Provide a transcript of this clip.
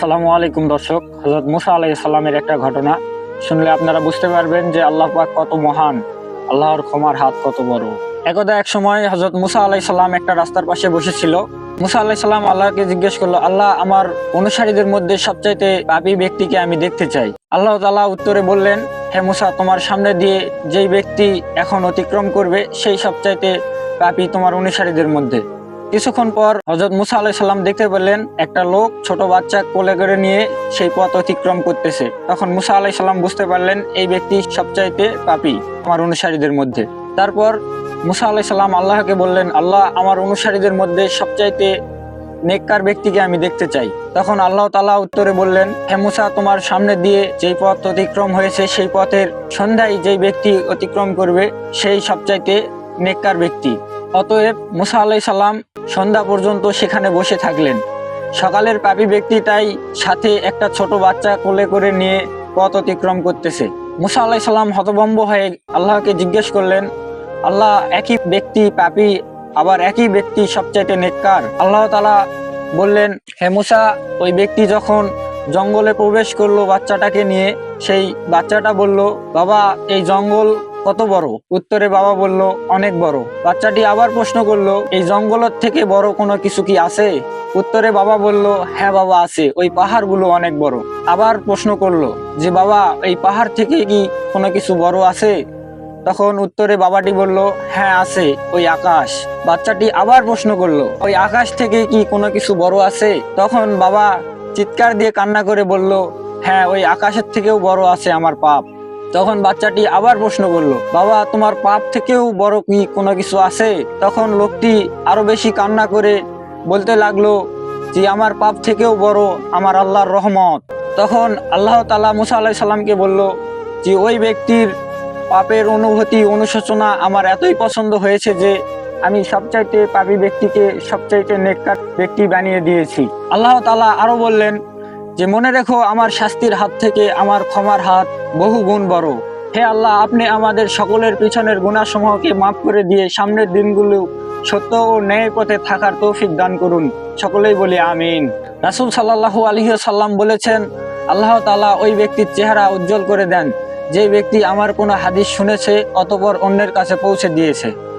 আসসালামু আলাইকুম দর্শক। হজরত মুসা আলাই সাল্লামের একটা ঘটনা। শুনলে আপনারা বুঝতে পারবেন যে আল্লাহ পাক কত মহান, আল্লাহর ক্ষমার হাত কত বড়। একদা এক সময় হজরত মুসা আলাই সাল্লাম একটা রাস্তার পাশে বসেছিল। মুসা আলাই সাল্লাম আল্লাহকে জিজ্ঞেস করল, আল্লাহ, আমার অনুসারীদের মধ্যে সবচাইতে পাপী ব্যক্তিকে আমি দেখতে চাই। আল্লাহ তালা উত্তরে বললেন, হে মুসা, তোমার সামনে দিয়ে যেই ব্যক্তি এখন অতিক্রম করবে, সেই সবচাইতে পাপী তোমার অনুসারীদের মধ্যে। কিছুক্ষণ পর হজরত মুসা আলাই সাল্লাম দেখতে পেলেন একটা লোক ছোট বাচ্চা কোলে করে নিয়ে সেই পথ অতিক্রম করতেছে। তখন মুসা আলাই সাল্লাম বুঝতে পারলেন, এই ব্যক্তি সবচাইতে পাপী আমার অনুসারীদের মধ্যে। তারপর মুসা আলাই সাল্লাম আল্লাহকে বললেন, আল্লাহ, আমার অনুসারীদের মধ্যে সবচাইতে নেককার ব্যক্তিকে আমি দেখতে চাই। তখন আল্লাহ তালা উত্তরে বললেন, হে মুসা, তোমার সামনে দিয়ে যেই পথ অতিক্রম হয়েছে, সেই পথের সন্ধ্যায় যেই ব্যক্তি অতিক্রম করবে, সেই সবচাইতে নেককার ব্যক্তি। অতএব মুসা আলাই সাল্লাম সন্ধ্যা পর্যন্ত সেখানে বসে থাকলেন। সকালের পাপী ব্যক্তিটাই সাথে একটা ছোট বাচ্চা কোলে করে নিয়ে পথ অতিক্রম করতেছে। মুসা আলাই সাল্লাম হতভম্ব হয়ে আল্লাহকে জিজ্ঞেস করলেন, আল্লাহ, একই ব্যক্তি পাপী, আবার একই ব্যক্তি সবচাইতে নেককার? আল্লাহ তালা বললেন, হে মুসা, ওই ব্যক্তি যখন জঙ্গলে প্রবেশ করল বাচ্চাটাকে নিয়ে, সেই বাচ্চাটা বলল, বাবা, এই জঙ্গল কত বড়? উত্তরে বাবা বলল, অনেক বড়। বাচ্চাটি আবার প্রশ্ন করল, এই জঙ্গলের থেকে বড় কোনো কিছু কি আছে? উত্তরে বাবা বলল হ্যাঁ বাবা, আছে। ওই পাহাড়গুলো অনেক বড়। আবার প্রশ্ন করল, যে বাবা, এই পাহাড় থেকে কি কোনো কিছু বড় আছে? তখন উত্তরে বাবাটি বলল হ্যাঁ আছে। ওই আকাশ। বাচ্চাটি আবার প্রশ্ন করল, ওই আকাশ থেকে কি কোনো কিছু বড় আছে? তখন বাবা চিৎকার দিয়ে কান্না করে বলল হ্যাঁ ওই আকাশের থেকেও বড় আছে আমার পাপ। তখন বাচ্চাটি আবার প্রশ্ন করল, বাবা, তোমার পাপ থেকেও বড় কি কোনো কিছু আছে? তখন লোকটি আরও বেশি কান্না করে বলতে লাগল যে আমার পাপ থেকেও বড়, আমার আল্লাহর রহমত। তখন আল্লাহ তালা মুসা আলাহি সাল্লামকে বলল যে ওই ব্যক্তির পাপের অনুভূতি, অনুশোচনা আমার এতই পছন্দ হয়েছে যে আমি সবচাইতে পাপী ব্যক্তিকে সবচাইতে নেককার ব্যক্তি বানিয়ে দিয়েছি। আল্লাহ তালা আরও বললেন যে মনে রেখো আমার শাস্তির হাত থেকে আমার ক্ষমার হাত বহু গুণ বড়। হে আল্লাহ, আপনি আমাদের সকলের পিছনের গুণাসমূহকে মাফ করে দিয়ে সামনের দিনগুলো সত্য ও ন্যায় পথে থাকার তৌফিক দান করুন। সকলেই বলি আমিন। রাসুল সাল্লাহ আলহিহ সাল্লাম বলেছেন, আল্লাহ তালা ওই ব্যক্তির চেহারা উজ্জ্বল করে দেন। যে ব্যক্তি আমার কোনো হাদিস শুনেছে অতপর অন্যের কাছে পৌঁছে দিয়েছে।